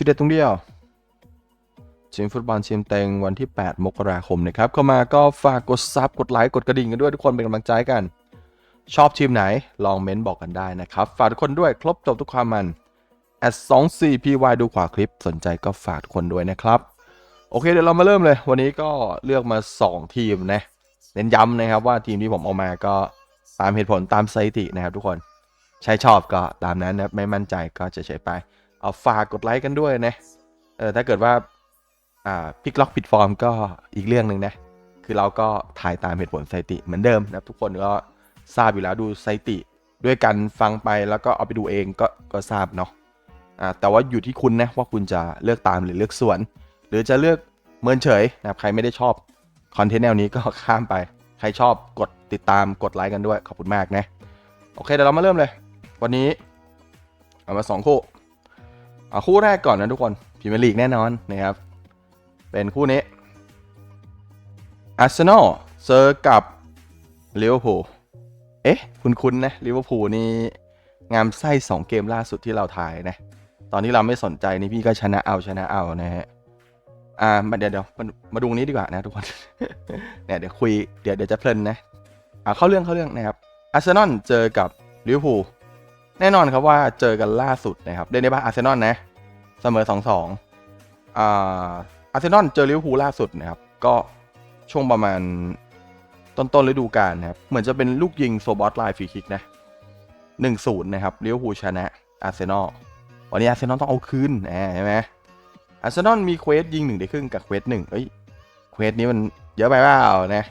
ชุดเด็ดตรงเดียวทีมฟุตบอลทีมเต็งวันที่ 8 มกราคมนะครับ เข้ามาก็ฝากกดซับกดไลค์กดกระดิ่งกันด้วยทุกคนเป็นกำลังใจกัน ชอบทีมไหนลองเม้นบอกกันได้นะครับ ฝากทุกคนด้วยครบจบทุกความมัน at 2 4 py ดูขวาคลิปสนใจก็ฝากทุกคนด้วยนะครับ โอเคเดี๋ยวเรามาเริ่มเลย วันนี้ก็เลือกมา 2 ทีมนะเน้นย้ำนะครับว่าทีมที่ผมเอามาก็ตามเหตุผลตามสถิตินะครับทุกคนใช้ชอบก็ตามนั้นนะไม่มั่นใจก็จะใช้ไป เอาฝากกดไลค์กันด้วยนะ เออถ้าเกิดว่า อ่าพิกล็อกผิดฟอร์มก็อีกเรื่องหนึ่งนะ คือเราก็ถ่ายตามเหตุผลสถิติเหมือนเดิมนะทุกคนก็ทราบอยู่แล้วดูสถิติด้วยกันฟังไปแล้วก็เอาไปดูเองก็ก็ทราบเนาะอ่าแต่ว่าอยู่ที่คุณนะว่าคุณจะเลือกตามหรือเลือกส่วน หรือจะเลือกเมินเฉยนะครับใครไม่ได้ชอบคอนเทนต์แนวนี้ก็ข้ามไป ใครชอบกดติดตามกดไลค์กันด้วยขอบคุณมากนะ โอเคเดี๋ยวเรามาเริ่มเลย วันนี้เอามาสองคู่ เอาคู่แรกก่อนนะทุกคนพรีเมียร์ลีกแน่นอนนะครับ เป็นคู่นี้อาร์เซนอลเจอกับลิเวอร์พูลเอ๊ะ คุณคุณนะลิเวอร์พูลนี่ งามไส้สองเกมล่าสุดที่เราถ่ายนะ ตอนที่เราไม่สนใจนี่พี่ก็ชนะเอาชนะเอานะฮะอ่ามาเดี๋ยวเดี๋ยวมามาดูนี้ดีกว่านะทุกคนเนี่ยเดี๋ยวคุยเดี๋ยวเดี๋ยวจะเพลินนะอ่าเข้าเรื่องเข้าเรื่องนะครับอาร์เซนอลเจอกับลิเวอร์พูล แน่นอนครับว่าเจอกันล่าสุดนะครับเล่นได้บ้าอาร์เซนอลนะเสมอสองสองอ่าอาร์เซนอลเจอลิเวอร์พูลล่าสุดนะครับ ก็ช่วงประมาณต้นต้นฤดูกาลนะครับ เหมือนจะเป็นลูกยิงโซบอสไลน์ฟรีคิกนะหนึ่งศูนย์นะครับลิเวอร์พูลชนะอาร์เซนอลวันนี้อาร์เซนอลต้องเอาคืนอ่าใช่ไหมอาร์เซนอลมีเควสยิงหนึ่งได้ครึ่งกับเควสหนึ่งเอ้ยเควสนี้มันเยอะไปเปล่านะ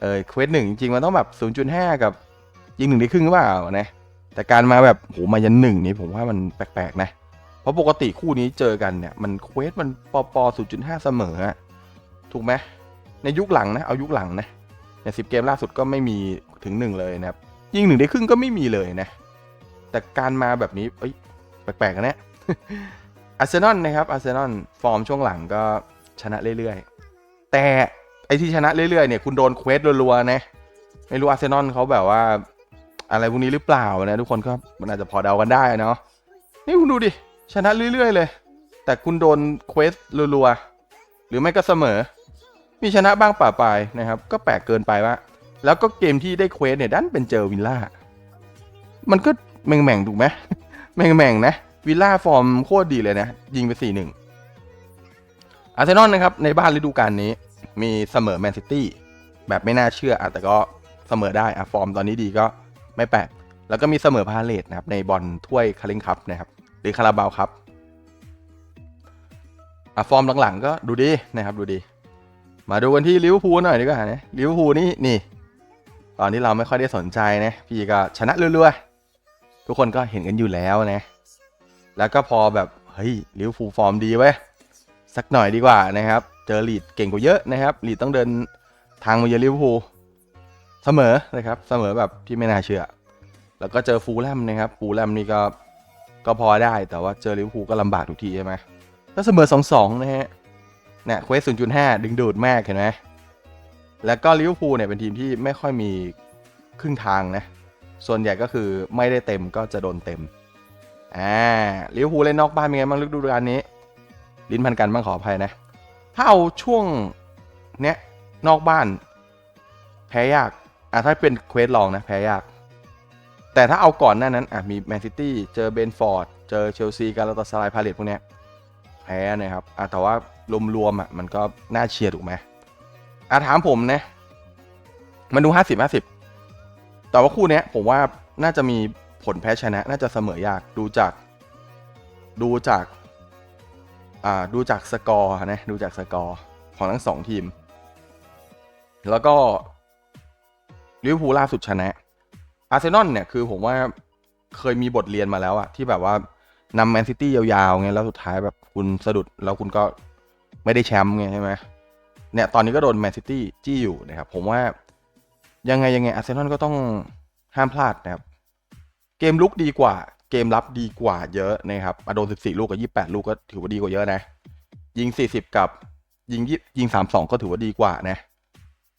เออเควสหนึ่งจริงๆมันต้องแบบ 0.5 กับยิงหนึ่งได้ครึ่งหรือเปล่านะ แต่การมาแบบโหมายันหนึ่งนี่ผมว่ามันแปลกๆนะ เพราะปกติคู่นี้เจอกันเนี่ยมันเควสมันปอปอ0.5 เสมอ ถูกไหมในยุคหลังนะเอายุคหลังนะในสิบเกมล่าสุดก็ไม่มีถึงหนึ่งเลยนะครับ ยิงหนึ่งได้ครึ่งก็ไม่มีเลยนะ แต่การมาแบบนี้เอ้ยแปลกๆนะเนี่ยอาร์เซนอลนะครับอาร์เซนอลฟอร์มช่วงหลังก็ชนะเรื่อยๆ แต่ไอที่ชนะเรื่อยๆเนี่ยคุณโดนเควสรัวๆนะไม่รู้อาร์เซนอลเขาแบบว่า อะไรพวกนี้หรือเปล่านะทุกคนก็มันอาจจะพอเดากันได้เนาะนี่คุณดูดิ ชนะเรื่อยๆเลย แต่คุณโดนเควสรัวๆหรือไม่ก็เสมอ มีชนะบ้างป่าปลายนะครับ ก็แปลกเกินไปว่าแล้วก็เกมที่ได้เควสเนี่ยดันเป็นเจอวิลล่า มันก็แม่งๆถูกไหมแม่งๆนะ วิลล่าฟอร์มโคตรดีเลยนะ ยิงไปสี่หนึ่งอาร์เซนอลนะครับ ในบ้านฤดูกาลนี้ มีเสมอแมนซิตี้แบบไม่น่าเชื่ออแต่ก็เสมอได้อะฟอร์มตอนนี้ดีก็ ไม่แปลกแล้วก็มีเสมอพาเลตนะครับในบอลถ้วยคาริงคัพนะครับหรือคาราบาวครับอะฟอร์มหลังๆก็ดูดีนะครับดูดี มาดูกันที่ลิเวอร์พูลหน่อยดีกว่านะลิเวอร์พูลนี่นี่ ตอนที่เราไม่ค่อยได้สนใจนะพี่ก็ชนะเรัวๆทุกคนก็เห็นกันอยู่แล้วนะ แล้วก็พอแบบเฮ้ยลิเวอร์พูลฟอร์มดีเว้สักหน่อยดีกว่านะครับ เจอลีดเก่งกว่าเยอะนะครับลีดต้องเดินทางมาเยือนลิเวอร์พูล เสมอนะครับเสมอแบบที่ไม่น่าเชื่อ แล้วก็เจอฟูลแลมนะครับฟูลแลมนี่ก็ก็พอได้แต่ว่าเจอลิเวอร์พูลก็ลำบากทุกทีใช่ไหมก็เสมอ 2-2 นะฮะเนี่ยเควส0.5 ดึงดูดมากเห็นไหมแล้วก็ลิเวอร์พูลเนี่ยเป็นทีมที่ไม่ค่อยมีครึ่งทางนะ ส่วนใหญ่ก็คือไม่ได้เต็มก็จะโดนเต็ม อ่าลิเวอร์พูลเล่นนอกบ้านเป็นไงบ้างฤดูกาลนี้ ลิ้นพันกันบ้างขออภัยนะ ถ้าเอาช่วงเนี้ยนอกบ้าน แพ้ยาก อะถ้าเป็นเควสลองนะแพ้ยาก แต่ถ้าเอาก่อนหน้านั้นอะมีแมนซิตี้เจอเบนฟอร์ดเจอเชลซีการาตาสไลพาเลตพวกเนี้ยแพ้นะครับอะแต่ว่ารวมๆอะมันก็น่าเชียร์ถูกไหมอะถามผมนะมันดูห้าสิบห้าสิบแต่ว่าคู่เนี้ยผมว่าน่าจะมีผลแพ้ชนะ น่าจะเสมอยากดูจาก ดูจากอ่าดูจากสกอร์นะดูจากสกอร์ของทั้งสองทีม แล้วก็ ลิเวอร์พูลล่าสุดชนะ อาร์เซนอลเนี่ยคือผมว่าเคยมีบทเรียนมาแล้วอะที่แบบว่านำแมนซิตี้ยาวๆไงแล้วสุดท้ายแบบคุณสะดุดแล้วคุณก็ไม่ได้แชมป์ไงใช่ไหมเนี่ยตอนนี้ก็โดนแมนซิตี้จี้อยู่นะครับผมว่ายังไงยังไงอาร์เซนอลก็ต้องห้ามพลาดนะครับ เกมลุกดีกว่า เกมรับดีกว่าเยอะนะครับมาโดน 14 ลูกกับ 28 ลูกก็ถือว่าดีกว่าเยอะนะ ยิง 40 กับยิงยิง 32 ก็ถือว่าดีกว่านะ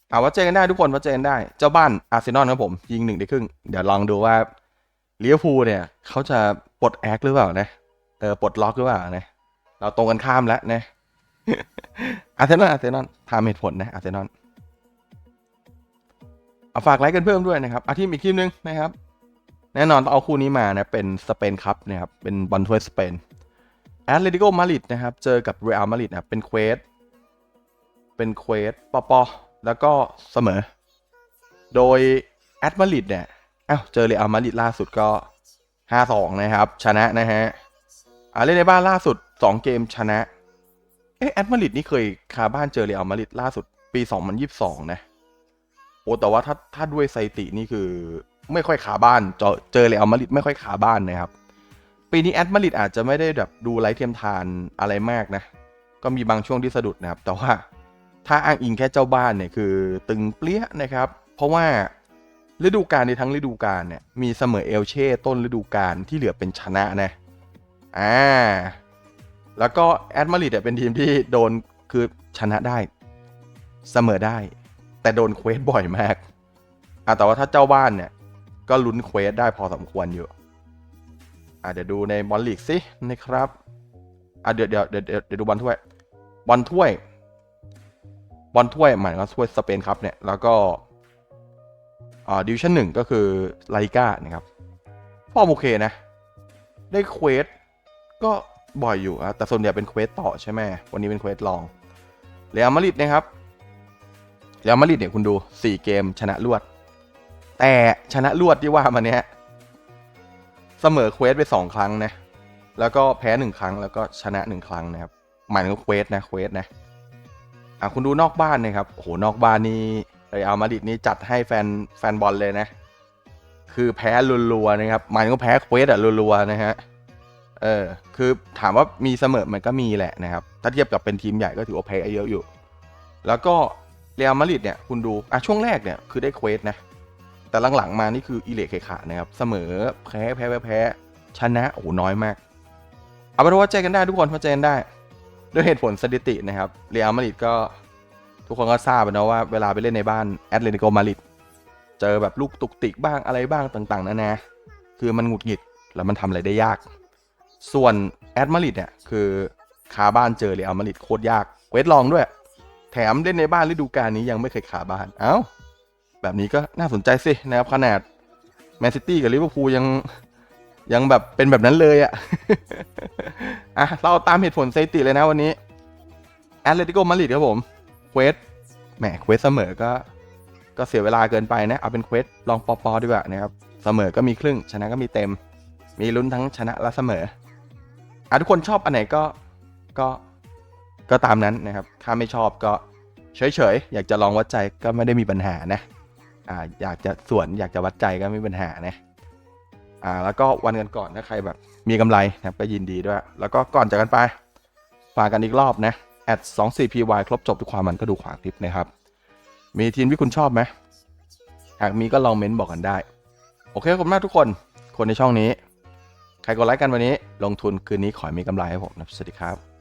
เอาว่าเจอกันได้ทุกคนว่าเจอกันได้ เจ้าบ้านอาร์เซนอลครับผม ยิงหนึ่งได้ครึ่ง เดี๋ยวลองดูว่าลิเวอร์พูลเนี่ย เขาจะปลดแอคหรือเปล่านะเออปลดล็อกหรือเปล่านะเราตรงกันข้ามแล้วนะอาร์เซนอลอาร์เซนอลทำเหตุผลนะอาร์เซนอลเอาฝากไลค์กันเพิ่มด้วยนะครับอาทีมอีกทีมหนึงนะครับ แน่นอนต้องเอาคู่นี้มานะเป็นสเปนคัพนะครับเป็นบอลถ้วยสเปนแอตเลติโกมาดริดนะครับ เจอกับเรอัลมาดริดนะครับเป็นเควสเป็นเควสปอปอ แล้วก็เสมอ โดยแอตมาริดเนี่ยอ้าวเจอเรอัลมาริดล่าสุดก็ 5-2 นะครับ ชนะนะฮะอาเล่นในบ้านล่าสุด 2 เกมชนะ เอ๊ะแอตมาริดนี่เคยคาบ้านเจอเรอัลมาริดล่าสุดปี 2022 นะโอ้แต่ว่าถ้าถ้าด้วยสถิตินี่คือไม่ค่อยขาบ้าน เจอเจอเรอัลมาริดไม่ค่อยขาบ้านนะครับ ปีนี้แอตมาริดอาจจะไม่ได้แบบดูไร้เทียมทานอะไรมากนะ ก็มีบางช่วงที่สะดุดนะครับ แต่ว่า ถ้าอ้างอิงแค่เจ้าบ้านเนี่ยคือตึงเปรี้ยนะครับ เพราะว่าฤดูกาลในทั้งฤดูกาลเนี่ยมีเสมอเอลเช่ต้นฤดูกาลที่เหลือเป็นชนะนะอ่าแล้วก็แอตมาริดเนี่ยเป็นทีมที่โดนคือชนะได้ เสมอได้ แต่โดนเควสบ่อยมากอะแต่ว่าถ้าเจ้าบ้านเนี่ย ก็ลุ้นเควสได้พอสมควรอยู่อะเดี๋ยวดูในบอลลีกสินะครับอะเดี๋ยวเดี๋ยวเดี๋ยวเดี๋ยวดูบอลถ้วยบอลถ้วย บอลถ้วยหมายถึงว่าถ้วยสเปนครับเนี่ยแล้วก็ดิวิชั่นหนึ่งก็คือลาลิก้านะครับฟอร์มโอเคนะ ได้เควสก็บ่อยอยู่อะแต่ส่วนใหญ่เป็นเควสต่อใช่ไหมวันนี้เป็นเควสลองเรอัลมาดริดนะครับเรอัลมาดริดเนี่ยคุณดู 4 เกมชนะรวด แต่ชนะรวดที่ว่ามาเนี้ยเสมอเควสไป 2 ครั้งนะแล้วก็แพ้ 1 ครั้งแล้วก็ชนะ 1 ครั้งนะครับหมายถึงเควสนะเควสนะ อะคุณดูนอกบ้านนะครับโอ้โหนอกบ้านนี่เรอัลมาดริดนี่จัดให้แฟนแฟนบอลเลยนะ คือแพ้รัวๆนะครับมายถึงว่าแพ้เควสอะรัวๆนะฮะเออคือถามว่ามีเสมอมันก็มีแหละนะครับ ถ้าเทียบกับเป็นทีมใหญ่ก็ถือว่าแพ้เยอะอยู่ แล้วก็เรอัลมาดริดเนี่ยคุณดูอะช่วงแรกเนี่ยคือได้เควสนะแต่หลังๆมานี่คืออิเล็กเคขานะครับเสมอแพ้แพ้แพ้แพ้ชนะโอ้โหน้อยมาก เอาเป็นว่าใจกันได้ทุกคนเข้าใจกันได้ ด้วยเหตุผลสถิตินะครับ เรอัลมาดริดก็ทุกคนก็ทราบนะว่าเวลาไปเล่นในบ้านแอตเลติโกมาดริดเจอแบบลูกตุกติกบ้างอะไรบ้างต่างๆนานาคือมันหงุดหงิดแล้วมันทำอะไรได้ยาก ส่วนแอตมาดริดเนี่ยคือคาบ้านเจอเรอัลมาดริดโคตรยากเวทลองด้วย แถมเล่นในบ้านฤดูกาลนี้ยังไม่เคยขาบ้านเอ้าแบบนี้ก็น่าสนใจสินะครับขนาดแมนซิตี้กับลิเวอร์พูลยัง ยังแบบเป็นแบบนั้นเลยอะอะ เราตามเหตุผลสถิติเลยนะวันนี้แอตเลติโกมาดริดครับผมเควสแหมเควสเสมอก็ ก็เสียเวลาเกินไปนะ เอาเป็นเควสลองปอปอดีกว่านะครับ เสมอก็มีครึ่ง ชนะก็มีเต็ม มีลุ้นทั้งชนะและเสมออะทุกคนชอบอันไหนก็ก็ก็ตามนั้นนะครับถ้าไม่ชอบก็เฉยๆ อยากจะลองวัดใจก็ไม่ได้มีปัญหานะ อ่า อยากจะส่วนอยากจะวัดใจก็ไม่มีปัญหานะ อ่าแล้วก็วันกันก่อนถ้าใครแบบมีกำไรนะก็ยินดีด้วย แล้วก็ก่อนจากกันไปฝากกันอีกรอบนะแอด 24py ครบจบทุกความมันก็ดูขวางคลิปนะครับ มีทีมที่คุณชอบไหมหากมีก็ลองเม้นต์บอกกันได้ โอเคขอบคุณมากทุกคน คนในช่องนี้ ใครกดไลค์กันวันนี้ ลงทุนคืนนี้ขอให้มีกำไรให้ผมนะสวัสดีครับ